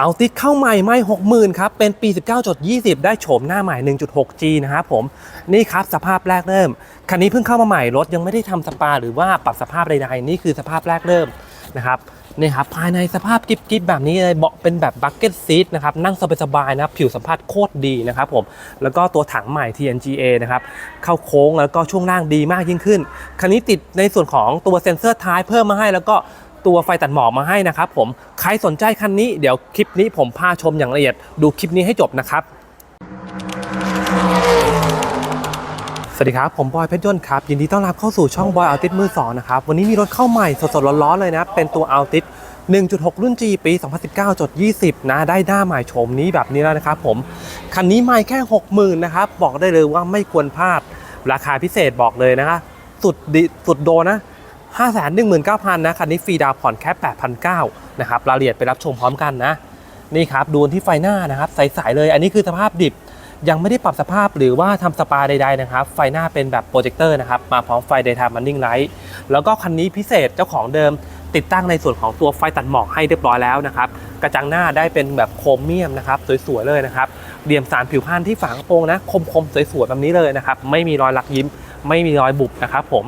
เอาติดเข้าใหม่ไม่60,000ครับ เป็นปี 19.20 ได้โฉมหน้าใหม่ 1.6G นะครับผม นี่ครับสภาพแรกเริ่ม คันนี้เพิ่งเข้ามาใหม่ รถยังไม่ได้ทำสปา หรือว่าปรับสภาพใดๆ นี่คือสภาพแรกเริ่มนะครับนี่ครับภายในสภาพกิ๊บๆแบบนี้เลยเบาะเป็นแบบบักเก็ตซีทนะครับนั่งสบายๆนะครับผิวสัมผัสโคตรดีนะครับผมแล้วก็ตัวถังใหม่ TNGA นะครับเข้าโค้งแล้วก็ช่วงล่างดีมากยิ่งขึ้น คันนี้ติดในส่วนของตัวเซ็นเซอร์ท้ายเพิ่มมาให้แล้วก็ ตัวไฟตัดหมอกมาให้นะครับผมใครสนใจคันนี้เดี๋ยวคลิปนี้ผมพาชมอย่างละเอียด ดูคลิปนี้ให้จบนะครับสวัสดีครับ ผมบอยเพชรยนต์ครับ ยินดีต้อนรับเข้าสู่ช่องบอยอัลติสมือสองนะครับ วันนี้มีรถเข้าใหม่สดๆ ร้อนๆ เลยนะ เป็นตัวอัลติส1.6 รุ่น G ปี 2019.20 นะ ได้หน้าใหม่โฉมนี้แบบนี้แล้วนะครับผม คันนี้ไม่แค่ 60,000 นะครับ บอกได้เลยว่าไม่ควรพลาดราคาพิเศษบอกเลยนะครับสุดดิสุดโดนะ นะ519,000นะคันนี้ฟรีดาวผ่อนแค่8,900นะครับรายละเอียดไปรับชมพร้อมกันนะ นี่ครับดูที่ไฟหน้านะครับใสๆเลย อันนี้คือสภาพดิบยังไม่ได้ปรับสภาพหรือว่าทำสปาใดๆนะครับ ไฟหน้าเป็นแบบโปรเจคเตอร์นะครับ มาพร้อมไฟ daytime running light แล้วก็คันนี้พิเศษเจ้าของเดิมติดตั้งในส่วนของตัวไฟตัดหมอกให้เรียบร้อยแล้วนะครับ กระจังหน้าได้เป็นแบบโครเมียมนะครับ สวยๆเลยนะครับเหลี่ยมสารผิวพรรณที่ฝากระโปรงนะ คมๆ สวยๆแบบนี้เลยนะครับ ไม่มีรอยลักยิ้ม ไม่มีรอยบุบนะครับผม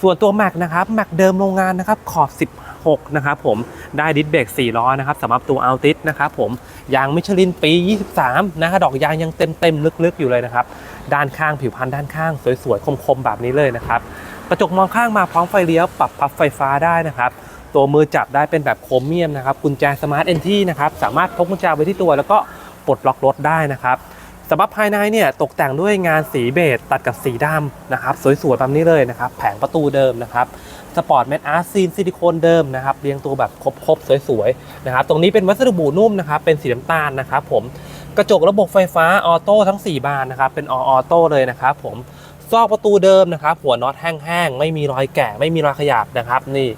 ส่วนตัวแม็กนะครับแม็กเดิมโรงงานนะครับขอบ 16 นะครับผมได้ดิสเบรก4ล้อนะครับสำหรับตัวอัลติสนะครับผมยางมิชลินปี 23 นะครับดอกยางยังเต็มเต็มๆลึกๆอยู่เลยนะครับด้านข้างผิวพรรณด้านข้างสวยๆคมๆแบบนี้เลยนะครับกระจกมองข้างมาพร้อมไฟเลี้ยวปรับพับไฟฟ้าได้นะครับตัวมือจับได้เป็นแบบโครเมียมนะครับกุญแจสมาร์ทเอนที่นะครับสามารถพกกุญแจไว้ที่ตัวแล้วก็ปลดล็อกรถได้นะครับ สำหรับภายในเนี่ยตกแต่งด้วยงานสีเบจตัดกับสีดำนะครับสวยๆแบบนี้เลยนะครับแผงประตูเดิมนะครับสปอร์ตแมทอาร์ซีนซิลิโคนเดิมนะครับเรียงตัวแบบครบๆสวยๆนะครับตรงนี้เป็นวัสดุบูนุ่มนะครับเป็นสีน้ำตาลนะครับผมกระจกระบบไฟฟ้าออโต้ทั้ง 4 บานนะครับเป็นออโต้เลยนะครับผมซอกประตูเดิมนะครับหัวน็อตแห้งๆไม่มีรอยแกะไม่มีรอยขยับนะครับนี่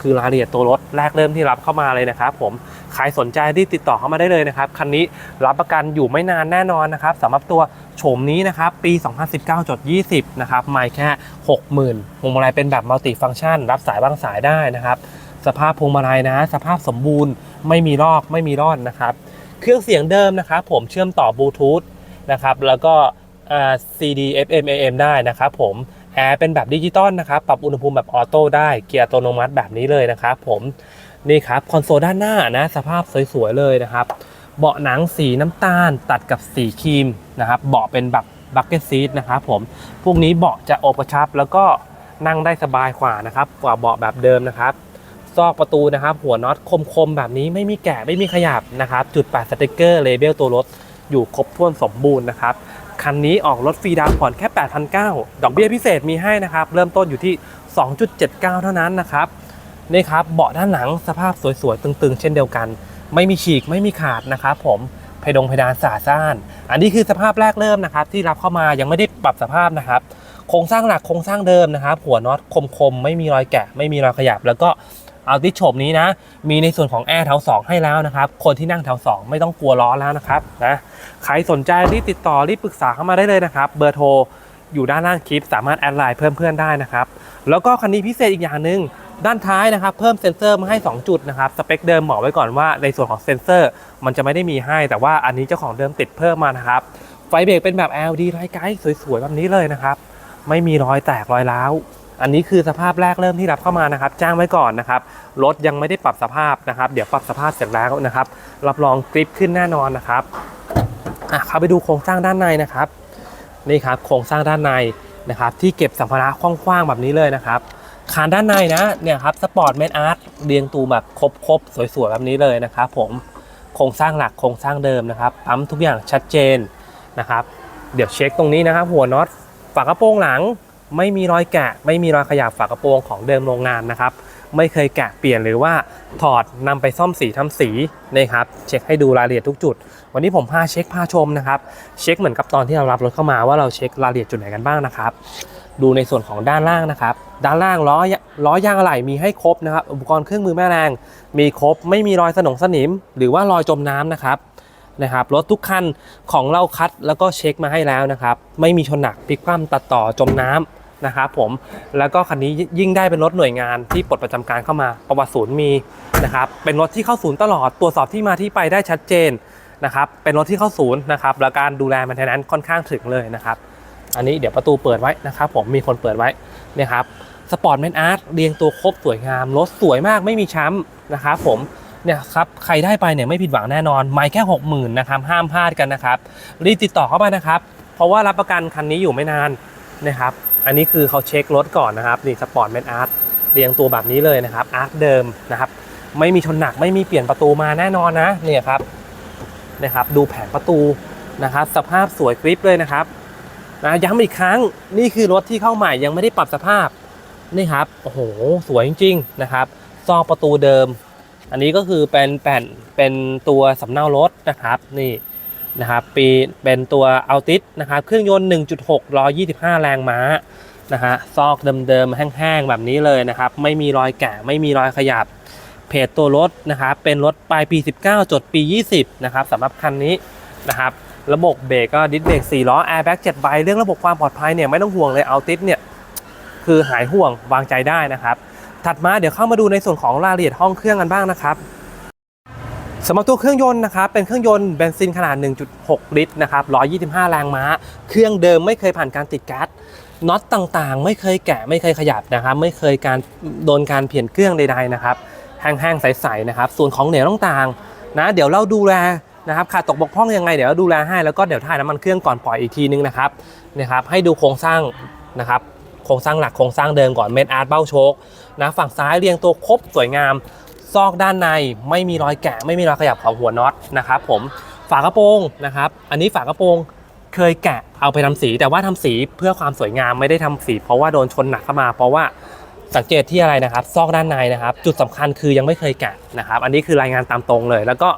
คือรายละเอียดตัวรถแรกเริ่มที่รับเข้ามาเลยนะครับผมใครสนใจที่ติดต่อเข้ามาได้เลยนะครับคันนี้รับประกันอยู่ไม่นานแน่นอนนะครับสำหรับตัวโฉมนี้นะครับปี 2019จด20นะครับไม่แค่ 60,000พวงมาลัยเป็นแบบมัลติฟังก์ชัน รับสายวางสายได้นะครับ สภาพพวงมาลัยนะ สภาพสมบูรณ์ไม่มีลอกไม่มีร่อนนะครับ เครื่องเสียงเดิมนะครับผมเชื่อมต่อบลูทูธนะครับแล้วก็อ่า CD FM AM ได้นะครับผม แอร์เป็นแบบดิจิตอลนะครับปรับอุณหภูมิแบบออโต้ได้เกียร์อัตโนมัติแบบนี้เลยนะครับผมนี่ครับคอนโซลด้านหน้านะสภาพสวยๆเลยนะครับ เบาะหนังสีน้ำตาลตัดกับสีครีมนะครับเบาะเป็นแบบบักเก็ตซีทนะครับผมพวกนี้เบาะจะอบกระชับแล้วก็นั่งได้สบายกว่านะครับกว่าเบาะแบบเดิมนะครับซอกประตูนะครับ หัวน็อตคมๆแบบนี้ไม่มีแกะไม่มีขยับนะครับ จุดแปะสติกเกอร์เลเบลตัวรถอยู่ครบถ้วนสมบูรณ์นะครับ คันนี้ออกรถฟรีดาวผ่อนแค่ 8,900 ดอกเบี้ยพิเศษมีให้นะครับ เริ่มต้นอยู่ที่ 2.79 เท่านั้นนะครับ นี่ครับ เบาะด้านหลังสภาพสวยๆ ตึงๆ เช่นเดียวกัน ไม่มีฉีกไม่มีขาดนะครับผมเพดงเพดานสาซ่าน อันนี้คือสภาพแรกเริ่มนะครับ ที่รับเข้ามายังไม่ได้ปรับสภาพนะครับ โครงสร้างหลักโครงสร้างเดิมนะครับ หัวน็อตคมๆ ไม่มีรอยแกะ ไม่มีรอยขยับ แล้วก็ เอาติชโฉมนี้นะ มีในส่วนของแอร์แถว2ให้แล้วนะครับ คนที่นั่งแถว2ไม่ต้องกลัวล้อแล้วนะครับนะใครสนใจรีบติดต่อรีบปรึกษาเข้ามาได้เลยนะครับ เบอร์โทรอยู่ด้านล่างคลิปสามารถแอดไลน์เพิ่มเพื่อนได้นะครับ แล้วก็คันนี้พิเศษอีกอย่างหนึ่งด้านท้ายนะครับ เพิ่มเซ็นเซอร์มาให้ 2 จุดนะครับ สเปคเดิมบอกไว้ก่อนว่าในส่วนของเซ็นเซอร์ มันจะไม่ได้มีให้ แต่ว่าอันนี้เจ้าของเดิมติดเพิ่มมานะครับ ไฟเบรกเป็นแบบ LED ไร้ไกด์สวยๆแบบนี้เลยนะครับ ไม่มีรอยแตกรอยร้าว อันนี้คือสภาพแรกเริ่มที่รับเข้ามานะครับจ้างไว้ก่อนนะครับรถยังไม่ได้ปรับสภาพนะครับ เดี๋ยวปรับสภาพเสร็จแล้วนะครับ รับรองกริปขึ้นแน่นอนนะครับอะเข้าไปดูโครงสร้างด้านในนะครับนี่ครับโครงสร้างด้านในนะครับที่เก็บสัมภาระกว้างๆแบบนี้เลยนะครับคานด้านในนะเนี่ยครับสปอร์ตแมนอาร์ตเรียงตูแบบครบๆสวยๆแบบนี้เลยนะครับผมโครงสร้างหลักโครงสร้างเดิมนะครับปั๊มทุกอย่างชัดเจนนะครับ เดี๋ยวเช็คตรงนี้นะครับ หัวน็อตฝากระโปรงหลัง ไม่มีรอยแกะ ไม่มีรอยขยับฝากระโปรงของเดิมโรงงานนะครับไม่เคยแกะเปลี่ยนหรือว่าถอดนำไปซ่อมสีทำสีนี่ครับเช็คให้ดูรายละเอียดทุกจุด วันนี้ผมพาเช็คพาชมนะครับเช็คเหมือนกับตอนที่เรารับรถเข้ามาว่าเราเช็ครายละเอียดจุดไหนกันบ้างนะครับดูในส่วนของด้านล่างนะครับ ด้านล่างล้อล้อยางอะไหล่มีให้ครบนะครับ อุปกรณ์เครื่องมือแม่แรง มีครบไม่มีรอยสนงสนิม หรือว่ารอยจมน้ำนะครับนะครับรถทุกคันของเราคัดแล้วก็เช็คมาให้แล้วนะครับ ไม่มีชนหนักพลิกคว่ำตัดต่อจมน้ำ นะครับผมแล้วก็คันนี้ยิ่งได้เป็นรถหน่วยงานที่ปลดประจำการเข้ามาประวัติศูนย์มีนะครับเป็นรถที่เข้าศูนย์ตลอดตรวจสอบที่มาที่ไปได้ชัดเจนนะครับเป็นรถที่เข้าศูนย์นะครับแล้วการดูแลมันแทนั้นค่อนข้างถึงเลยนะครับอันนี้เดี๋ยวประตูเปิดไว้นะครับผมมีคนเปิดไว้เนี่ยครับสปอร์ตแมนอาร์ตเรียงตัวครบสวยงามรถสวยมากไม่มีช้ำนะครับผมเนี่ยครับใครได้ไปเนี่ยไม่ผิดหวังแน่นอน ไม่แค่ 60,000นะครับห้ามพลาดกันนะครับรีบติดต่อเข้ามานะครับ เพราะว่ารับประกันคันนี้อยู่ไม่นานนะครับ อันนี้คือเขาเช็ครถก่อนนะครับนี่สปอร์ตแมนอาร์ตเรียงตัวแบบนี้เลยนะครับอาร์ตเดิมนะครับไม่มีชนหนักไม่มีเปลี่ยนประตูมาแน่นอนนะเนี่ยครับนะครับดูแผงประตูนะครับสภาพสวยกริปเลยนะครับนะย้ำอีกครั้งนี่คือรถที่เข้าใหม่ยังไม่ได้ปรับสภาพนี่ครับโอ้โหสวยจริงๆนะครับซอกประตูเดิม อันนี้ก็คือเป็นแผ่นเป็นตัวสำเนารถนะครับนี่ นะครับปีเป็นตัวอัลติสนะครับเครื่องยนต์ 1.6 125 แรงม้านะฮะซอกเดิมๆแห้งๆแบบนี้เลยนะครับ ไม่มีรอยแกะไม่มีรอยขยับเพจตัวรถนะครับเป็นรถปลายปี 19 จดปี 20 นะครับสำหรับคันนี้นะครับระบบเบรกก็ดิสเบรก4ล้อแอร์แบ็ก7ใบเรื่องระบบความปลอดภัยเนี่ยไม่ต้องห่วงเลยเอาติสเนี่ยคือหายห่วงวางใจได้นะครับ ถัดมาเดี๋ยวเข้ามาดูในส่วนของรายละเอียดห้องเครื่องกันบ้างนะครับ สำหรับตัวเครื่องยนต์นะครับเป็นเครื่องยนต์เบนซินขนาด 1.6 ลิตรนะครับ 125 แรงม้า เครื่องเดิมไม่เคยผ่านการติดก๊าซน็อตต่างๆ ไม่เคยแกะไม่เคยขยับนะครับ ไม่เคยการโดนการเปลี่ยนเครื่องใดๆนะครับแห้งๆใสๆนะครับ ส่วนของเหลวต่างๆนะเดี๋ยวเราดูแลนะครับขาดตกบกพร่องยังไงเดี๋ยวเราดูแลให้แล้วก็เดี๋ยวถ่ายน้ำมันเครื่องก่อนปล่อยอีกทีนึงนะครับนะครับให้ดูโครงสร้างนะครับโครงสร้างหลักโครงสร้างเดิมก่อนเมดอาร์ตเบ้าโชคนะฝั่งซ้ายเรียงตัวครบสวยงาม ซอกด้านในไม่มีรอยแกะ ไม่มีรอยขยับของหัวน็อตนะครับผมฝากระโปรงนะครับ อันนี้ฝากระโปรงเคยแกะเอาไปทำสี แต่ว่าทำสีเพื่อความสวยงามไม่ได้ทำสี เพราะว่าโดนชนหนักเข้ามา เพราะว่าสังเกตที่อะไรนะครับ ซอกด้านในนะครับ จุดสำคัญคือยังไม่เคยแกะนะครับ อันนี้คือรายงานตามตรงเลย แล้วก็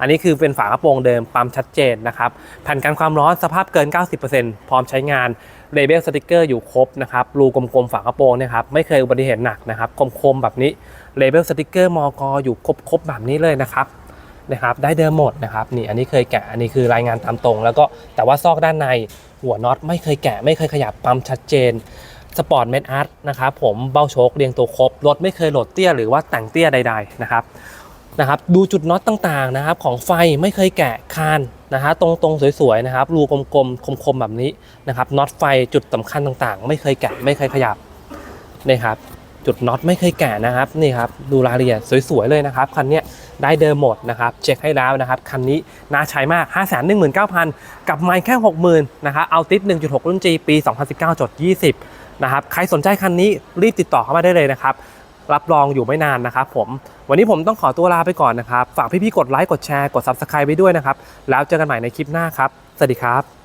อันนี้คือเป็นฝากระโปรงเดิมปั๊มชัดเจนนะครับแผ่นกันความร้อนสภาพเกิน 90%พร้อมใช้งานเลเบลสติกเกอร์อยู่ครบนะครับรูกลมๆฝากระโปรงเนี่ยครับไม่เคยอุบัติเหตุหนักนะครับคมๆแบบนี้เลเบลสติกเกอร์มอกอยู่ครบๆแบบนี้เลยนะครับนะครับได้เดิมหมดนะครับนี่อันนี้เคยแกะอันนี้คือรายงานตามตรง แล้วก็แต่ว่าซอกด้านในหัวน็อตไม่เคยแกะไม่เคยขยับปั๊มชัดเจนสปอร์ตเมดอาร์ตนะครับผมเบ้าโชคเรียงตัวครบรถไม่เคยโหลดเตี้ยหรือว่าแต่งเตี้ยใด ๆ นะครับ นะครับดูจุดน็อตต่างๆนะครับของไฟไม่เคยแกะคานนะฮะตรงๆสวยๆนะครับรูกลมๆคมๆแบบนี้นะครับน็อตไฟจุดสำคัญต่างๆ ไม่เคยแกะไม่เคยขยับนี่ครับจุดน็อตไม่เคยแกะนะครับนี่ครับดูรายละเอียดสวยๆเลยนะครับคันนี้ได้เดิมหมดนะครับเช็คให้แล้วนะครับคันนี้น่าใช้มาก 5 1 9 0 0 0 กับไมค์แค่ 60,000นะครับเอาติด 1.6 รุ่น G ปี 2019จด20นะครับใครสนใจคันนี้รีบติดต่อเข้ามาได้เลยนะครับ รับรองอยู่ไม่นานนะครับผมวันนี้ผมต้องขอตัวลาไปก่อนนะครับ ฝากพี่ๆกดไลค์กดแชร์กด Subscribe ไว้ด้วยนะครับ แล้วเจอกันใหม่ในคลิปหน้าครับ สวัสดีครับ